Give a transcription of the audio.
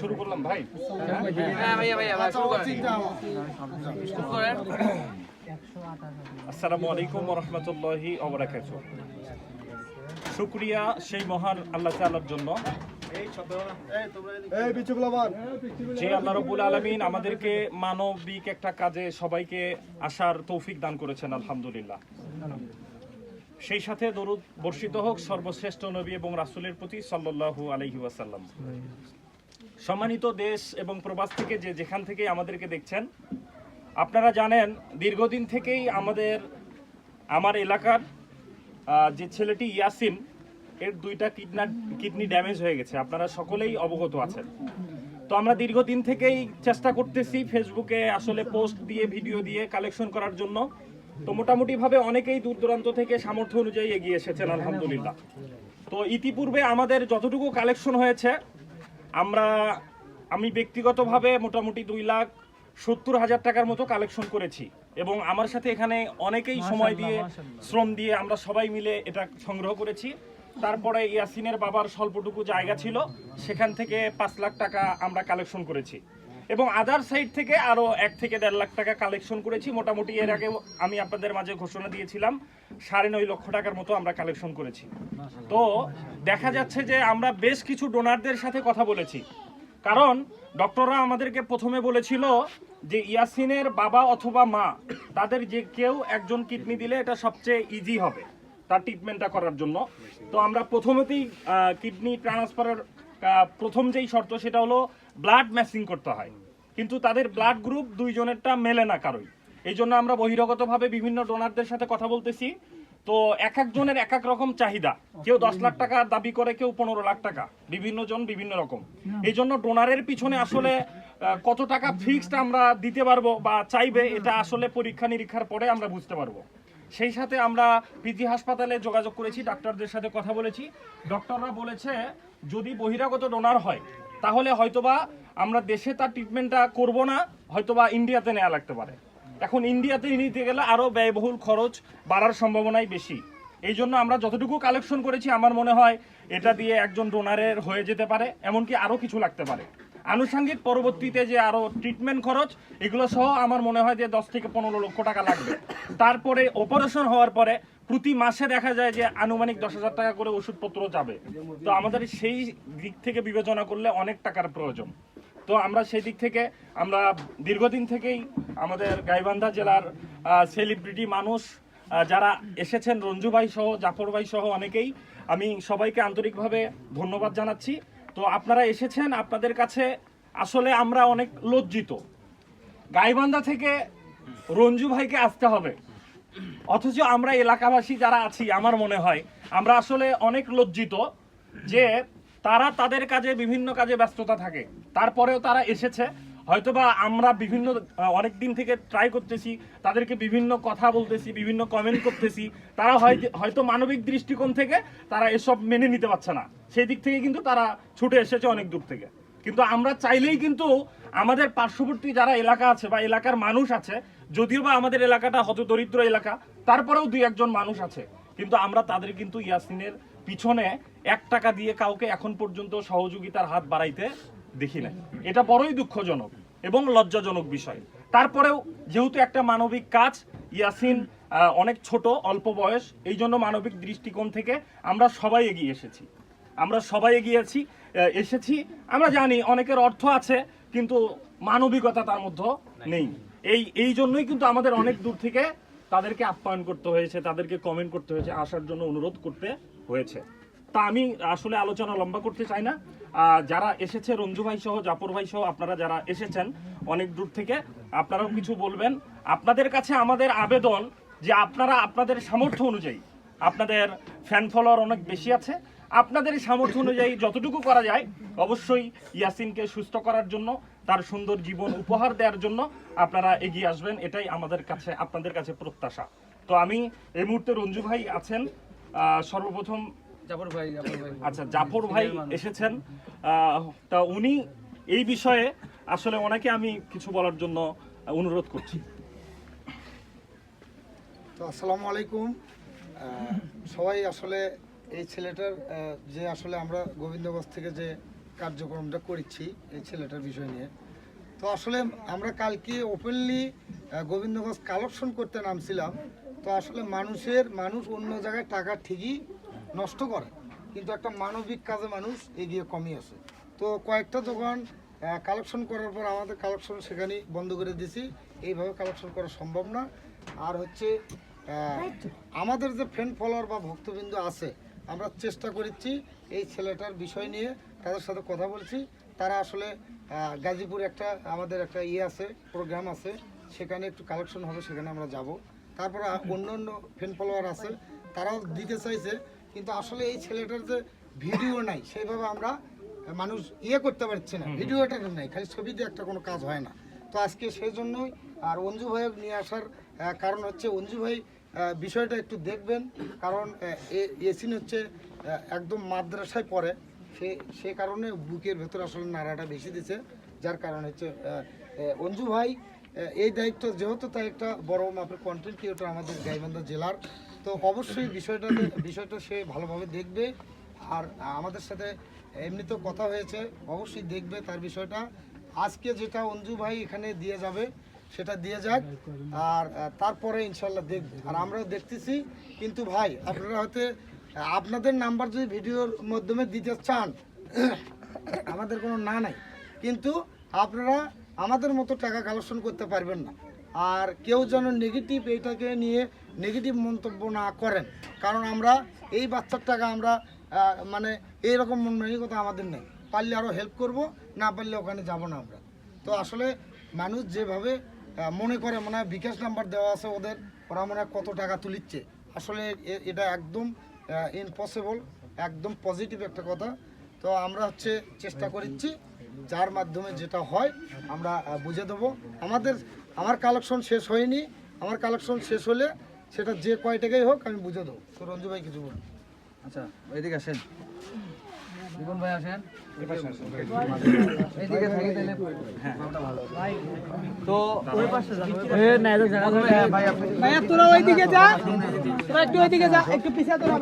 শুরু করলাম ভাই আসসালামু আলাইকুম শুক্রিয়া সেই মহান আল্লাহ তাআলার জন্য যে আল্লাহ রবুল আলমিন আমাদেরকে মানবিক একটা কাজে সবাইকে আসার তৌফিক দান করেছেন, আলহামদুলিল্লাহ। সেই সাথে দরুদ বর্ষিত হোক, সর্বশ্রেষ্ঠ নবী এবং রাসূলের প্রতি সাল্লাল্লাহু আলাইহি ওয়াসাল্লাম। সম্মানিত দেশ এবং প্রবাস থেকে যে যেখান থেকে আমাদেরকে দেখছেন, আপনারা জানেন, দীর্ঘদিন থেকেই আমাদের, আমার এলাকার যে ছেলেটি ইয়াসিন এর দুইটা কিডনা কিডনি ড্যামেজ হয়ে গেছে। আপনারা সকলেই অবগত আছেন। তো আমরা দীর্ঘদিন থেকেই চেষ্টা করতেছি ফেসবুকে আসলে পোস্ট দিয়ে ভিডিও দিয়ে কালেকশন করার জন্য। তো মোটামুটি ভাবে অনেকেই দূর দূরান্ত থেকে সামর্থ্য অনুযায়ী এগিয়ে এসেছেন আলহামদুলিল্লাহ। তো ইতিপূর্বে আমাদের যতটুকু কালেকশন হয়েছে আমরা আমি ব্যক্তিগতভাবে মোটামুটি দুই লাখ সত্তর হাজার টাকার মতো কালেকশন করেছি। এবং আমার সাথে এখানে অনেকেই সময় দিয়ে শ্রম দিয়ে আমরা সবাই মিলে এটা সংগ্রহ করেছি। তারপরে ইয়াসিনের বাবার স্বল্পটুকু জায়গা ছিল, সেখান থেকে পাঁচ লাখ টাকা আমরা কালেকশন করেছি। এবং আদার সাইড থেকে আরও এক থেকে দেড় লাখ টাকা কালেকশন করেছি। মোটামুটি এর আগে আমি আপনাদের মাঝে ঘোষণা দিয়েছিলাম, সাড়ে নয় লক্ষ টাকার মতো আমরা কালেকশন করেছি। তো দেখা যাচ্ছে যে আমরা বেশ কিছু ডোনারদের সাথে কথা বলেছি। কারণ ডক্টররা আমাদেরকে প্রথমে বলেছিল যে ইয়াসিনের বাবা অথবা মা, তাদের যে কেউ একজন কিডনি দিলে এটা সবচেয়ে ইজি হবে। তার ট্রিটমেন্টটা করার জন্য। তো আমরা প্রথমেতেই কিডনি ট্রান্সফারের প্রথম যেই শর্ত সেটা হলো ব্লাড ম্যাচিং করতে হয়। কিন্তু তাদের ব্লাড গ্রুপ দুইজনেরটা মেলে না কারোই। এই জন্য আমরা বহিরাগতভাবে বিভিন্ন ডোনারদের সাথে কথা বলতেছি। তো এক একজনের এক এক রকম চাহিদা। কেউ দশ লাখ টাকা দাবি করে, কেউ পনেরো লাখ টাকা। বিভিন্ন জন বিভিন্ন রকম। এই জন্য ডোনারের পিছনে আসলে কত টাকা ফিক্সড আমরা দিতে পারব বা চাইবে, এটা আসলে পরীক্ষা নিরীক্ষার পরে আমরা বুঝতে পারব। সেই সাথে আমরা পিজি হাসপাতালে যোগাযোগ করেছি, ডাক্তারদের সাথে কথা বলেছি। ডক্টররা বলেছে, যদি বহিরাগত ডোনার হয়, তাহলে হয়তোবা আমরা দেশে তার ট্রিটমেন্টটা করব না, হয়তোবা ইন্ডিয়াতে নেওয়া লাগতে পারে। এখন ইন্ডিয়াতে নিতে গেলে আরও ব্যয়বহুল খরচ বাড়ার সম্ভাবনাই বেশি। এই জন্য আমরা যতটুকু কালেকশন করেছি, আমার মনে হয় এটা দিয়ে একজন ডোনারের হয়ে যেতে পারে, এমনকি আরও কিছু লাগতে পারে। আনুষঙ্গিক পরবর্তীতে যে আরও ট্রিটমেন্ট খরচ, এগুলো সহ আমার মনে হয় যে দশ থেকে পনেরো লক্ষ টাকা লাগবে। তারপরে অপারেশন হওয়ার পরে প্রতি মাসে দেখা যায় যে আনুমানিক দশ হাজার টাকা করে ওষুধপত্র যাবে। তো আমাদের সেই দিক থেকে বিবেচনা করলে অনেক টাকার প্রয়োজন। তো আমরা সেই দিক থেকে, আমরা দীর্ঘদিন থেকেই আমাদের গাইবান্ধা জেলার সেলিব্রিটি মানুষ যারা এসেছেন রঞ্জু ভাই সহ, জাফর ভাই সহ অনেকেই, আমি সবাইকে আন্তরিকভাবে ধন্যবাদ জানাচ্ছি। তো আপনারা এসেছেন আপনাদের কাছে। আসলে আমরা অনেক লজ্জিত। গাইবান্ধা থেকে রঞ্জু ভাইকে আসতে হবে। অথচ আমরা এলাকাবাসী যারা আছি, আমার মনে হয়, আমরা আসলে অনেক লজ্জিত যে তারা তাদের কাজে বিভিন্ন কাজে ব্যস্ততা থাকে। তারপরেও তারা এসেছে। হয়তোবা আমরা বিভিন্ন অনেক দিন থেকে ট্রাই করতেছি, তাদেরকে বিভিন্ন কথা বলতেছি, বিভিন্ন কমেন্ট করতেছি, তারা হয়- হয়তো মানবিক দৃষ্টিকোণ থেকে তারা এসব মেনে নিতে পারছে না। সেই দিক থেকে কিন্তু তারা ছুটে এসেছে অনেক দূর থেকে। কিন্তু আমরা চাইলেই কিন্তু আমাদের পার্শ্ববর্তী যারা এলাকা আছে বা এলাকার মানুষ আছে, যদিও বা আমাদের এলাকাটা হত দরিদ্র এলাকা, তারপরেও দুই একজন মানুষ আছে। কিন্তু আমরা তাদের কিন্তু ইয়াসিনের পিছনে এক টাকা দিয়ে কাউকে এখন পর্যন্ত সহযোগিতার হাত বাড়াইতে দেখি না এটা বড়ই দুঃখজনক এবং লজ্জাজনক বিষয়। তারপরেও যেহেতু একটা মানবিক কাজ ইয়াসিন অনেক ছোট অল্প বয়স এই জন্য মানবিক দৃষ্টিকোণ থেকে আমরা সবাই এগিয়ে এসেছি। আমরা সবাই এগিয়েছি আহ, এসেছি। আমরা জানি অনেকের অর্থ আছে কিন্তু মানবিকতা তার মধ্যে নেই। এই এই জন্যই কিন্তু আমাদের অনেক দূর থেকে তাদেরকে আপ্যায়ন করতে হয়েছে তাদেরকে কমেন্ট করতে হয়েছে আসার জন্য অনুরোধ করতে হয়েছে। তা আমি আসলে আলোচনা লম্বা করতে চাই না। যারা এসেছে রঞ্জু ভাই সহ, জাফর ভাই সহ, আপনারা যারা এসেছেন, অনেক দূর থেকে, আপনারাও কিছু বলবেন। আপনাদের কাছে আমাদের আবেদন যে আপনারা আপনাদের সামর্থ্য অনুযায়ী, আপনাদের ফ্যান ফলোয়ার অনেক বেশি আছে, আপনাদের সামর্থ্য অনুযায়ী যতটুকু করা যায়, অবশ্যই ইয়াসিনকে সুস্থ করার জন্য, তার সুন্দর জীবন উপহার দেওয়ার জন্য আপনারা এগিয়ে আসবেন, এটাই আমাদের কাছে, আপনাদের কাছে প্রত্যাশা। তো আমি এই মুহূর্তে রঞ্জু ভাই আছেন সর্বপ্রথম জাফর ভাই আচ্ছা জাফর ভাই এসেছেন। তা উনি এই বিষয়ে আসলে ওনাকে আমি কিছু বলার জন্য অনুরোধ করছি। তো আসসালামু আলাইকুম। সবাই আসলে এই ছেলেটার যে আসলে আমরা গোবিন্দগঞ্জ থেকে যে কার্যক্রমটা করেছি এই ছেলেটার বিষয় নিয়ে। তো আসলে আমরা কালকে ওপেনলি গোবিন্দগঞ্জ কালেকশন করতে নামছিলাম। তো আসলে মানুষের মানুষ অন্য জায়গায় টাকা ঠিকই নষ্ট করে। কিন্তু একটা মানবিক কাজে মানুষ এগিয়ে কমই আসে তো কয়েকটা দোকান কালেকশন করার পর আমাদের কালেকশন সেখানেই বন্ধ করে দিয়েছি। এইভাবে কালেকশন করা সম্ভব না। আর হচ্ছে আমাদের যে ফ্রেন্ড ফলোয়ার বা ভক্তবৃন্দ আছে, আমরা চেষ্টা করেছি এই ছেলেটার বিষয় নিয়ে তাদের সাথে কথা বলছি। তারা আসলে গাজীপুর একটা, আমাদের একটা ইয়ে আছে প্রোগ্রাম আছে। সেখানে একটু কালেকশন হবে, সেখানে আমরা যাব। তারপরে অন্য অন্য ফ্রেন্ড ফলোয়ার আছে, তারাও দিতে চাইছে। কিন্তু আসলে এই ছেলেটার যে ভিডিও নাই। সেইভাবে আমরা মানুষ ইয়ে করতে পারছে না। ভিডিওটা নাই খালি ছবি দিয়ে একটা কোনো কাজ হয় না। তো আজকে সেই জন্যই আর অঞ্জু ভাইয়ের নিয়ে আসার কারণ হচ্ছে অঞ্জু ভাই বিষয়টা একটু দেখবেন। কারণ এসিন হচ্ছে একদম মাদ্রাসায় পড়ে। সে সে কারণে বুকের ভেতর আসলে নাড়াটা বেশি দিছে। যার কারণ হচ্ছে অঞ্জু ভাই এই দায়িত্ব যেহেতু তাই একটা বড় মাপের কন্টেন্ট ক্রিয়েটর আমাদের গাইবান্ধা জেলার তো অবশ্যই বিষয়টা বিষয়টা সে ভালোভাবে দেখবে। আর আমাদের সাথে এমনিতেও কথা হয়েছে, অবশ্যই দেখবে তার বিষয়টা। আজকে যেটা অঞ্জু ভাই এখানে দিয়ে যাবে, সেটা দিয়ে যাক। আর তারপরে ইনশাল্লাহ দেখবে। আর আমরাও দেখতেছি। কিন্তু ভাই, আপনারা হয়তো, আপনাদের নাম্বার যদি ভিডিওর মাধ্যমে দিতে চান, আমাদের কোনো না নাই। কিন্তু আপনারা আমাদের মতো টাকা কালেকশন করতে পারবেন না। আর কেউ যেন নেগেটিভ এইটাকে নিয়ে নেগেটিভ মন্তব্য না করেন। কারণ আমরা এই বাচ্চার টাকা আমরা মানে এইরকম মানসিকতা আমাদের নেই। পারলে আরও হেল্প করব, না পারলে ওখানে যাব না আমরা। তো আসলে মানুষ যেভাবে মনে করে, মনে হয় বিকাশ নাম্বার দেওয়া আছে ওদের, ওরা মনে কত টাকা তুলিচ্ছে। আসলে এটা একদম ইম্পসিবল একদম পজিটিভ একটা কথা। তো আমরা হচ্ছে চেষ্টা করছি যার মাধ্যমে যেটা হয় আমরা বুঝে দেবো। আমাদের, আমার কালেকশন শেষ হয়নি। আমার কালেকশন শেষ হলে সেটা যে কয় টাকাই হোক আমি বুঝে দেবো। তো রঞ্জু ভাই কিছু বলুন। আচ্ছা এদিকে আসেন। রিপন ভাই আসেন। এইদিকে থাকি তাহলে তো ওই পাশে যান ভাই আপনি ভাইয়া তোরা ওইদিকে যা। তোরা একটু ওইদিকে যা একটু পিছিয়ে তোরা।